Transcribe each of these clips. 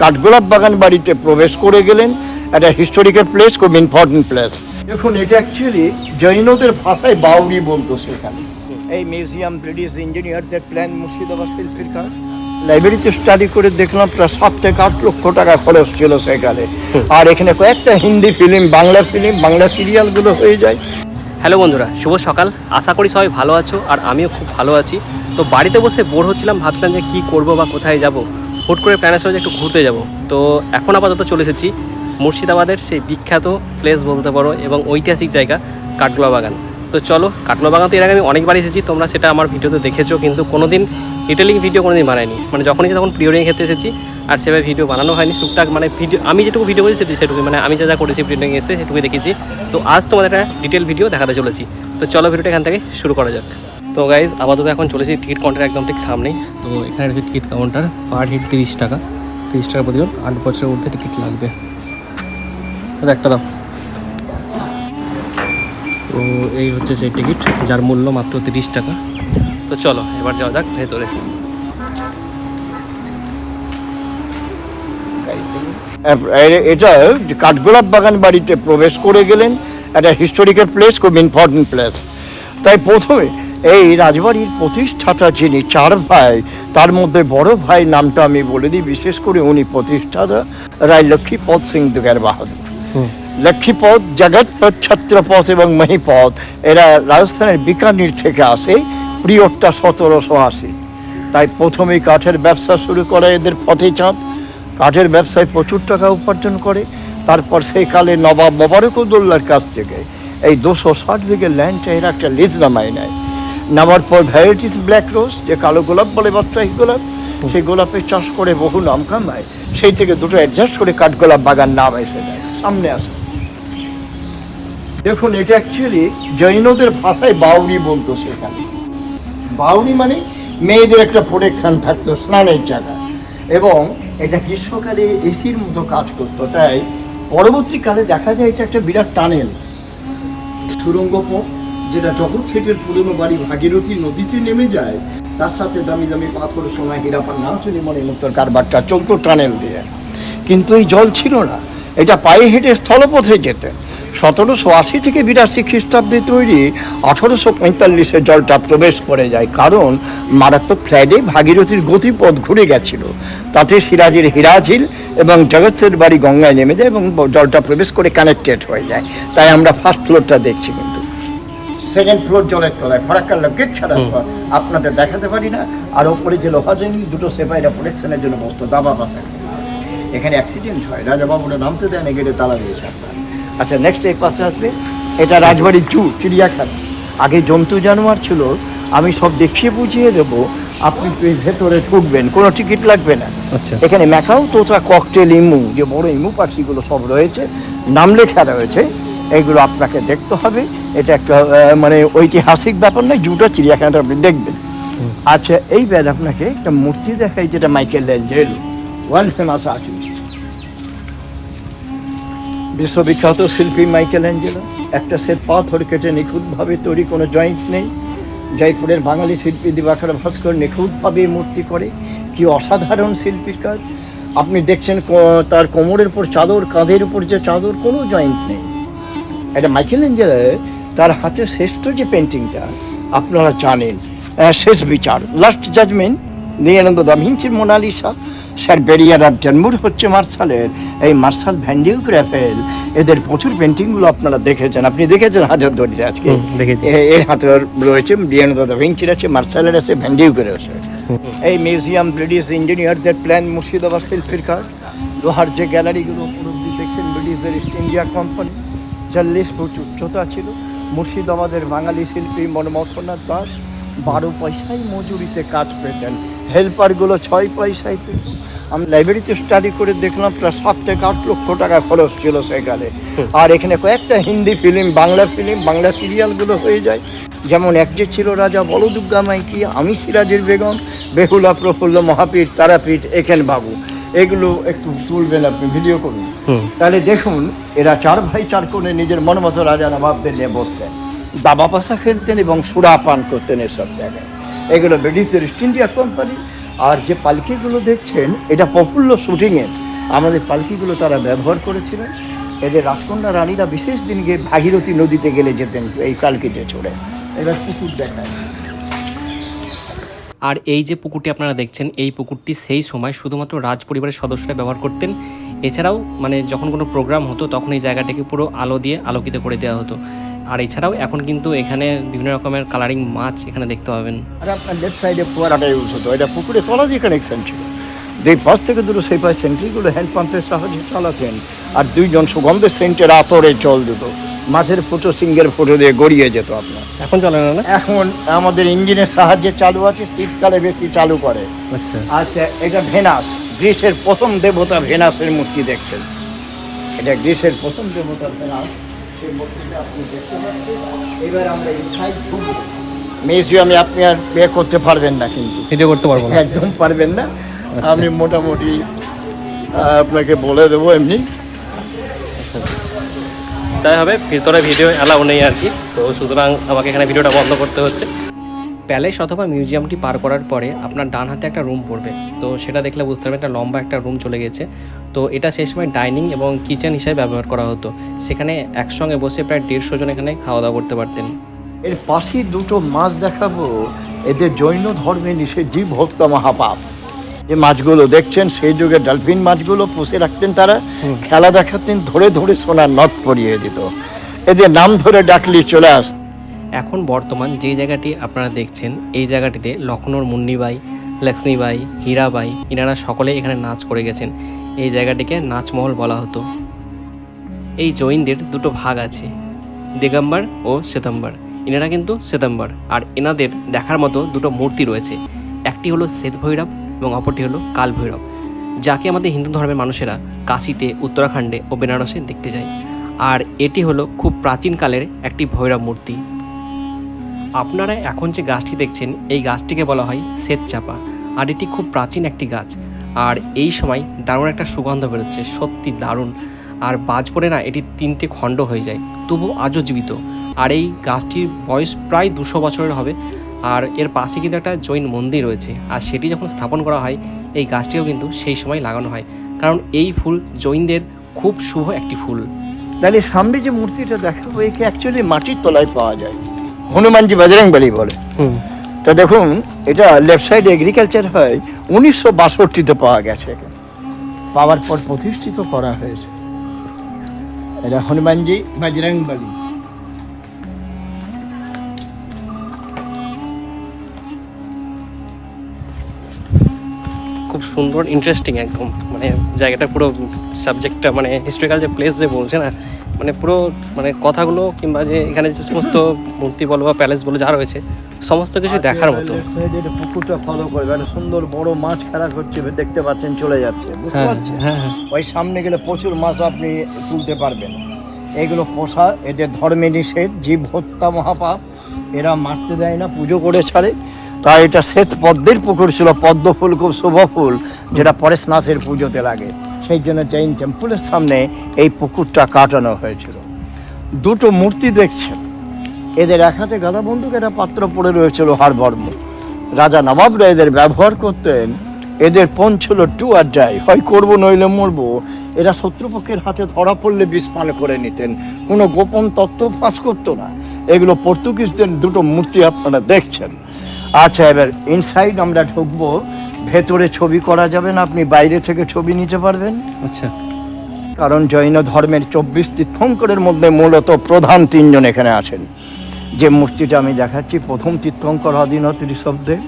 কাঠগোলাপ বাগান বাড়িতে প্রবেশ করে গেলেন একটা হিস্টোরিক্যাল প্লেস খুব ইম্পর্টেন্ট প্লেস দেখুন এটা অ্যাকচুয়ালি জৈনদের ভাষায় বাউরি বলতো সেখানে। এই মিউজিয়াম ব্রিটিশ ইঞ্জিনিয়ারদের প্ল্যান মুর্শিদাবাদ শিল্পীর কাজ। লাইব্রেরিতে স্টাডি করে দেখলাম প্রায় সাত থেকে আট লক্ষ টাকা খরচ ছিল সেখানে। আর এখানে কয়েকটা হিন্দি ফিল্ম বাংলা ফিল্ম বাংলা সিরিয়ালগুলো হয়ে যায়। হ্যালো বন্ধুরা শুভ সকাল। আশা করি সবাই ভালো আছো আর আমিও খুব ভালো আছি। তো বাড়িতে বসে বোর হচ্ছিলাম ভাবছিলাম যে কী করব বা কোথায় যাব। হুট করে প্ল্যানের সঙ্গে একটু ঘুরতে যাব। তো এখন আপাতত চলে এসেছি মুর্শিদাবাদের সেই বিখ্যাত প্লেস বলতে পারো এবং ঐতিহাসিক জায়গা কাঠগোলা বাগান। তো চলো কাঠগোলা বাগান তো এর আগে আমি অনেকবার এসেছি, তোমরা সেটা আমার ভিডিওতে দেখেছ, কিন্তু কোনোদিন ডিটেলিং ভিডিও কোনোদিন বানাইনি। মানে যখনই তখন প্রি ওয়েডিং ক্ষেত্রে এসেছি, আর সেভাবে ভিডিও বানানো হয়নি। টুকটাক মানে ভিডিও আমি যেটুকু ভিডিও করেছি সেটু- সেটুকুই মানে আমি যা যা করেছি প্রি ওয়েডিং এসে সেটুকুই দেখেছি। তো আজ তোমাদের একটা ডিটেল ভিডিও দেখাতে চলেছি। তো চলো ভিডিওটা এখান থেকে শুরু করা যাক। তো গাইজ আপাতত এখন চলেছি টিকিট কাউন্টার একদম ঠিক সামনেই। তো এখানে রয়েছে টিকিট কাউন্টার পার হেড তিরিশ টাকা। তিরিশ টাকা প্রতি আট বছরের মধ্যে টিকিট লাগবে। একটা দাও। তো এই হচ্ছে সেই টিকিট, যার মূল্য মাত্র তিরিশ টাকা। তো চলো, এবার যাওয়া যাক ভেতরে। এটা কাঠগোলাপ বাগান বাড়িতে প্রবেশ করে গেলেন, একটা হিস্টোরিক্যাল প্লেস খুব ইম্পর্টেন্ট প্লেস তাই প্রথমে এই রাজবাড়ির প্রতিষ্ঠাতা যিনি চার ভাই তার মধ্যে বড় ভাই নামটা আমি বলে দিই বিশেষ করে উনি প্রতিষ্ঠাতা রায় লক্ষ্মীপদ সিং দুগের বাহাদুর। লক্ষ্মীপদ জগৎপথ ছত্রপথ এবং মহিপদ এরা রাজস্থানের বিকানির থেকে আসে প্রিয়টা সতেরোশো আশি। তাই প্রথমেই কাঠের ব্যবসা শুরু করে এদের ফতে চাঁদ কাঠের ব্যবসায় প্রচুর টাকা উপার্জন করে। তারপর সেই কালে নবাব মোবারকুদ্দোল্লার কাছ থেকে এই দুশো ষাট বিঘে ল্যান্ডটা এরা একটা লিজ নামায় নেয়। নামার পর ভ্যারাইটিস ব্ল্যাক রোজ, যে কালো গোলাপ বলে বাচ্চাই গোলাপ, সেই গোলাপের চাষ করে বহু নাম কামায়। সেই থেকে দুটো অ্যাডজাস্ট করে কাঠগোলাপ বাগান নাম এসে দেয় সামনে আসে। দেখুন, এটা অ্যাকচুয়ালি জৈনদের ভাষায় বাউরি বলতো সেখানে। বাউরি মানে মেয়েদের একটা প্রোটেকশন থাকতো স্নানের জায়গা এবং এটা গ্রীষ্মকালে এসির মতো কাজ করতো। তাই পরবর্তীকালে দেখা যায় এটা একটা বিরাট টানেল। সুরঙ্গ পথ যেটা জগৎ সেটের পুরনো বাড়ি ভাগীরথী নদীতে নেমে যায়, তার সাথে দামি দামি পাথর, সোনা হীরাপার নাচনি মনে মতোর কারবারটা চলতো টানেল দিয়ে। কিন্তু এই জল ছিল না। এটা পায়ে হেঁটে স্থলপথে যেতেন সতেরোশো আশি থেকে বিরাশি খ্রিস্টাব্দে তৈরি আঠারোশো পঁয়তাল্লিশে জলটা প্রবেশ করে যায়, কারণ মারাত্মক ফ্ল্যাডে ভাগীরথীর গতিপথ ঘুরে গেছিল। তাতে সিরাজের হিরাঝিল এবং জগৎসের বাড়ি গঙ্গায় নেমে যায় এবং জলটা প্রবেশ করে কানেক্টেড হয়ে যায়। তাই আমরা ফার্স্ট ফ্লোরটা দেখছি। সেকেন্ড ফ্লোর জলের তলায় ফরাক্কার গেট ছাড়ার পর আপনাদের দেখাতে পারি না। আর ওপরে যে লোহা জেনি দুটো সেপাইরা প্রোটেকশনের জন্য বসতো দাবা বাসা এখানে অ্যাক্সিডেন্ট হয়। রাজাবাবুরা নামতে দেয় না গেটে তালা দিয়েছে আপনার। আচ্ছা নেক্সট এই পাশে আসবে। এটা রাজবাড়ির জু চিড়িয়াখানা। আগে জন্তু জানোয়ার ছিল। আমি সব দেখিয়ে বুঝিয়ে দেবো। আপনি ভেতরে ঢুকবেন কোনো টিকিট লাগবে না। আচ্ছা। এখানে ম্যাকাও তোতা ককটেল ইমু যে বড় ইমু পাখিগুলো সব রয়েছে নাম লেখা রয়েছে। এগুলো আপনাকে দেখতে হবে। এটা একটা মানে ঐতিহাসিক ব্যাপার নয় জুটো চিড়িয়াখানাটা আপনি দেখবেন। আচ্ছা এই ব্যাগ আপনাকে একটা মূর্তি দেখাই যেটা Michelangelo world famous artist. বিশ্ববিখ্যাত শিল্পী মাইকেল অ্যাঞ্জেলো একটা সেট পাথর কেটে নিখুঁতভাবে তৈরি কোনো জয়েন্ট নেই। জয়পুরের বাঙালি শিল্পী দিবাকর ভাস্কর নিখুঁতভাবে মূর্তি করে। কি অসাধারণ শিল্পীর কাজ। আপনি দেখছেন তার কোমরের উপর চাদর কাঁধের উপর যে চাদর কোনো জয়েন্ট নেই। এটা মাইকেল অ্যাঞ্জেলো তার হাতে শ্রেষ্ঠ যে পেন্টিংটা আপনারা জানেন শেষ বিচার লাস্ট জাজমেন্ট নিয়ানন্দ দা ভিঞ্চির মোনালিসা স্যার বেরিয়ার আর জন্মুর হচ্ছে মার্শালের এই মার্শাল ভ্যান্ডিউ গ্রাফেল এদের প্রচুর পেন্টিংগুলো আপনারা দেখেছেন। আপনি দেখেছেন হাজার দড়িতে আজকে? এর হাতে রয়েছে লিওনার্দো দা ভিঞ্চির আছে মার্শালের আছে ভ্যান্ডিউ করে আছে এই মিউজিয়াম ব্রিটিশ ইঞ্জিনিয়ারদের প্ল্যান মুর্শিদাবাদ শিল্পীর কাজ। লোহার যে গ্যালারিগুলো দেখছেন ব্রিটিশদের ইস্ট ইন্ডিয়া কোম্পানি চল্লিশ ফুট উচ্চতা ছিল। মুর্শিদাবাদের বাঙালি শিল্পী মনমথনাথ দাস বারো পয়সায় মজুরিতে কাজ পেতেন হেল্পারগুলো ছয় পয়সায় পেত। আমি লাইব্রেরিতে স্টাডি করে দেখলাম প্রায় সাত থেকে আট লক্ষ টাকা খরচ ছিল সেখানে। আর এখানে কয়েকটা হিন্দি ফিল্ম বাংলা ফিল্ম বাংলা সিরিয়ালগুলো হয়ে যায়। যেমন এক যে ছিল রাজা বলদুর্গা মাইকি আমি সিরাজের বেগম বেহুলা প্রফুল্ল মহাপীঠ তারাপীঠ এখান বাবু এগুলো একটু তুলবেন আপনি ভিডিও করুন। তাহলে দেখুন এরা চার ভাই চার কোণে নিজের মনমতো রাজা নবাবদের নিয়ে বসতেন দাবা পাশা খেলতেন এবং সুরা পান করতেন এসব জায়গায়। এগুলো ব্রিটিশদের ইস্ট ইন্ডিয়া কোম্পানি। আর যে পালকিগুলো দেখছেন এটা প্রফুল্ল শুটিংয়ে আমাদের পালকিগুলো তারা ব্যবহার করেছিলেন এদের রাজকন্যা রানীরা বিশেষ দিন গিয়ে ভাগীরথী নদীতে গেলে যেতেন এই পালকিতে চড়ে। এবার পুকুর দেখায়। আর এই যে পুকুরটি আপনারা দেখছেন, এই পুকুরটি সেই সময় শুধুমাত্র রাজ পরিবারের সদস্যরা ব্যবহার করতেন। এছাড়াও মানে যখন কোনো প্রোগ্রাম হতো, তখন এই জায়গাটাকে পুরো আলো দিয়ে আলোকিত করে দেওয়া হতো। আর এছাড়াও এখন কিন্তু এখানে বিভিন্ন রকমের কালারিং মাছ এখানে দেখতে পাবেন। আর আপনার লেফট সাইডে ফোয়ারাটা ইউজ হতো। এটা পুকুরে তলা দিয়ে কানেকশন ছিল। দুই পাশ থেকে দুটো সেই পাশ সেন্ট্রিগুলো হ্যান্ড পাম্পের সাহায্যে চালাতেন। আর দুইজন সুগন্ধের সেন্টের আতরে জল দিত। মাছের ফটো সিঙ্গের ফটো দিয়ে গড়িয়ে যেত আপনার। এখন চলে না না? এখন আমাদের ইঞ্জিনের সাহায্যে চালু আছে শীতকালে বেশি চালু করে। আচ্ছা। আচ্ছা এটা ভেনাস গ্রিসের প্রথম দেবতা ভেনাসের মূর্তি দেখছেন। এটা গ্রিসের প্রথম দেবতা ভেনাস সেই মূর্তিটা আপনি দেখতে পাচ্ছেন। এবার আমরা ইনসাইড ঢুকবো। মিউজিয়ামে আপনি আর বে করতে পারবেন না কিন্তু। ভিডিও করতে পারব না। একদম পারবেন না। আমি মোটামুটি আপনাকে বলে দেবো এমনি। তাই হবে, ভিতরে ভিডিও অ্যালাউ নেই আর কি। তো সুতরাং আমাকে এখানে ভিডিওটা বন্ধ করতে হচ্ছে। প্যালেস অথবা মিউজিয়ামটি পার করার পরে আপনার ডান হাতে একটা রুম পড়বে। তো সেটা দেখলে বুঝতে পারবেন একটা লম্বা একটা রুম চলে গেছে। তো এটা সেই সময় ডাইনিং এবং কিচেন হিসেবে ব্যবহার করা হতো। সেখানে একসঙ্গে বসে প্রায় দেড়শো জন এখানে খাওয়া দাওয়া করতে পারতেন। এর পাশেই দুটো মাছ দেখাবো। এদের জৈন ধর্মে নিষেধ, জীব হত্যা মহাপাপ। যে মাছগুলো দেখছেন সেই যুগে ডলফিন মাছগুলো পুষে রাখতেন তারা। খেলা দেখাতেন ধরে ধরে সোনার নথ পরিয়ে দিত। এদের নাম ধরে ডাকলি চলে আস এখন বর্তমান যে জায়গাটি আপনারা দেখছেন এই জায়গাটিতে লখনৌর মুন্নিবাই লক্ষ্মীবাই হীরাবাই ইনারা সকলে এখানে নাচ করে গেছেন। এই জায়গাটিকে নাচমহল বলা হতো। এই জৈনদের দুটো ভাগ আছে দিগম্বর ও শ্বেতাম্বর। এনারা কিন্তু শ্বেতাম্বর আর এনাদের দেখার মতো দুটো মূর্তি রয়েছে। একটি হলো শ্বেত ভৈরব এবং অপরটি হলো কাল ভৈরব যাকে আমাদের হিন্দু ধর্মের মানুষেরা কাশিতে, উত্তরাখণ্ডে ও বেনারসে দেখতে যায়। আর এটি হলো খুব প্রাচীনকালের একটি ভৈরব মূর্তি। আপনারা এখন যে গাছটি দেখছেন, এই গাছটিকে বলা হয় শ্বেত চাপা। আর এটি খুব প্রাচীন একটি গাছ। আর এই সময় দারুণ একটা সুগন্ধ বেরোচ্ছে, সত্যি দারুণ। আর বাজ পড়ে না এটি তিনটে খণ্ড হয়ে যায় তবু আজও জীবিত। আর এই গাছটির বয়স প্রায় দুশো বছরের হবে। আর এর পাশে কিন্তু একটা জৈন মন্দির রয়েছে। আর সেটি যখন স্থাপন করা হয় এই গাছটিও কিন্তু সেই সময় লাগানো হয়। কারণ এই ফুল জৈনদের খুব শুভ একটি ফুল। তাহলে সামনে যে মূর্তিটা দেখাবো একে অ্যাকচুয়ালি মাটির তলায় পাওয়া যায়। হনুমানজি বজরং বলি। বলে তো দেখুন এটা লেফট সাইডে এগ্রিকালচার হয় উনিশশো বাষট্টিতে পাওয়া গেছে। পাওয়ার পর প্রতিষ্ঠিত করা হয়েছে। এটা হনুমানজি বজরং বলি খুব সুন্দর ইন্টারেস্টিং একদম। মানে জায়গাটা পুরো সাবজেক্টটা মানে হিস্টোরিক্যাল যে প্লেস যে বলছে না মানে পুরো মানে কথাগুলো কিংবা যে এখানে যে সমস্ত মূর্তি বলো বা প্যালেস বলো যা রয়েছে সমস্ত কিছু দেখার মতো। পুকুরটা ফলো করবে একটা সুন্দর বড় মাছ খেলা করছে দেখতে পাচ্ছেন চলে যাচ্ছে বুঝতে হ্যাঁ পারছেন? হ্যাঁ হ্যাঁ। ওই সামনে গেলে প্রচুর মাছ আপনি তুলতে পারবেন। এগুলো পোষা এদের ধর্মে নিষেধ জীব হত্যা মহাপাপ এরা মারতে দেয় না পুজো করে ছাড়ে। তাই এটা শ্বেত পদ্মের পুকুর ছিল, পদ্ম ফুল খুব শুভ ফুল, যেটা পরেশনাথের পুজোতে লাগে। সেই জন্য জৈন টেম্পলের সামনে এই পুকুরটা কাটানো হয়েছিল। দুটো মূর্তি দেখছেন। এদের এক হাতে গাদা বন্দুক, একটা পাত্র পড়ে রয়েছিল হারবর্ম রাজা নবাবরা এদের ব্যবহার করতেন। এদের পণ ছিল, টু আর ডাই হয় করব নইলে মরবো। এরা শত্রুপক্ষের হাতে ধরা পড়লে বিষ পান করে নিতেন। কোনো গোপন তত্ত্ব ফাঁস করতো না। এগুলো পর্তুগিজদের দুটো মূর্তি আপনারা দেখছেন। আচ্ছা এবার ইনসাইড আমরা ঢুকবো। ভেতরে ছবি করা যাবে না আপনি বাইরে থেকে ছবি নিতে পারবেন। আচ্ছা। কারণ জৈন ধর্মের চব্বিশ তীর্থঙ্করের মধ্যে মূলত প্রধান তিনজন এখানে আছেন। যে মূর্তিটা আমি দেখাচ্ছি প্রথম তীর্থঙ্কর আদিনাথ ঋষভদেব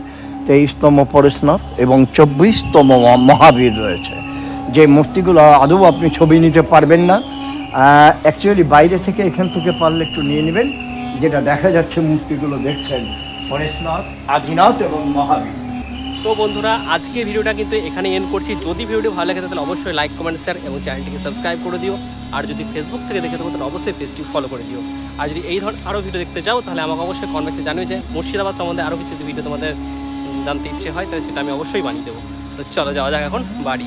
তেইশতম পরেশনাথ এবং চব্বিশতম মহাবীর রয়েছে। যে মূর্তিগুলো আদৌ আপনি ছবি নিতে পারবেন না অ্যাকচুয়ালি বাইরে থেকে এখান থেকে পারলে একটু নিয়ে নেবেন। যেটা দেখা যাচ্ছে মূর্তিগুলো দেখছেন তো বন্ধুরা, আজকে ভিডিওটা কিন্তু এখানে এন্ড করছি। যদি ভিডিওটি ভালো লাগে তাহলে অবশ্যই লাইক কমেন্ট শেয়ার এবং চ্যানেলটিকে সাবস্ক্রাইব করে দিও। আর যদি ফেসবুক থেকে দেখে থাকো, তাহলে অবশ্যই পেজটি ফলো করে দিও। আর যদি এই ধরনের আরও ভিডিও দেখতে চাও, তাহলে আমাকে অবশ্যই কমেন্টে জানিয়ে যে মুর্শিদাবাদ সম্বন্ধে আরও কিছু যদি ভিডিও তোমাদের জানতে ইচ্ছে হয়, তাহলে সেটা আমি অবশ্যই বানিয়ে দেবো। তো চলো যাওয়া যাক এখন, বাড়ি।